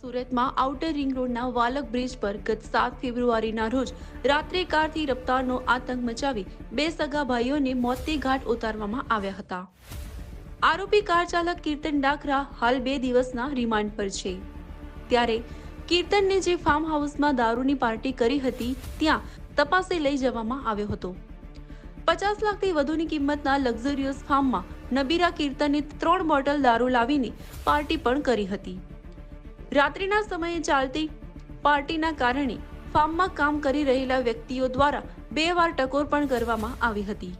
સુરતમાં outer ring રોડના Valak bridge પર ગત સાત ફેબ્રુઆરીના રોજ રાત્રે કારથી રફતારનો આતંક મચાવી બે સગા ભાઈઓને મોતને ઘાટ ઉતારવામાં આવ્યા હતા. આરોપી કાર ચાલક કીર્તન ડાકરા હાલ બે દિવસના રિમાન્ડ પર છે. ત્યારે કીર્તનને જે ફાર્મ હાઉસમાં દારૂની પાર્ટી કરી હતી, ત્યાં તપાસે લઈ જવામાં આવ્યો હતો. પચાસ લાખથી વધુની કિંમતના લક્ઝરિયસ ફાર્મમાં નબીરા કીર્તને ત્રણ બોટલ દારૂ લાવીને પાર્ટી પણ કરી હતી. રાત્રિના સમયે ચાલતી પાર્ટીના કારણે ફાર્મમાં કામ કરી રહેલા વ્યક્તિઓ દ્વારા બે વાર ટકોર પણ કરવામાં આવી હતી.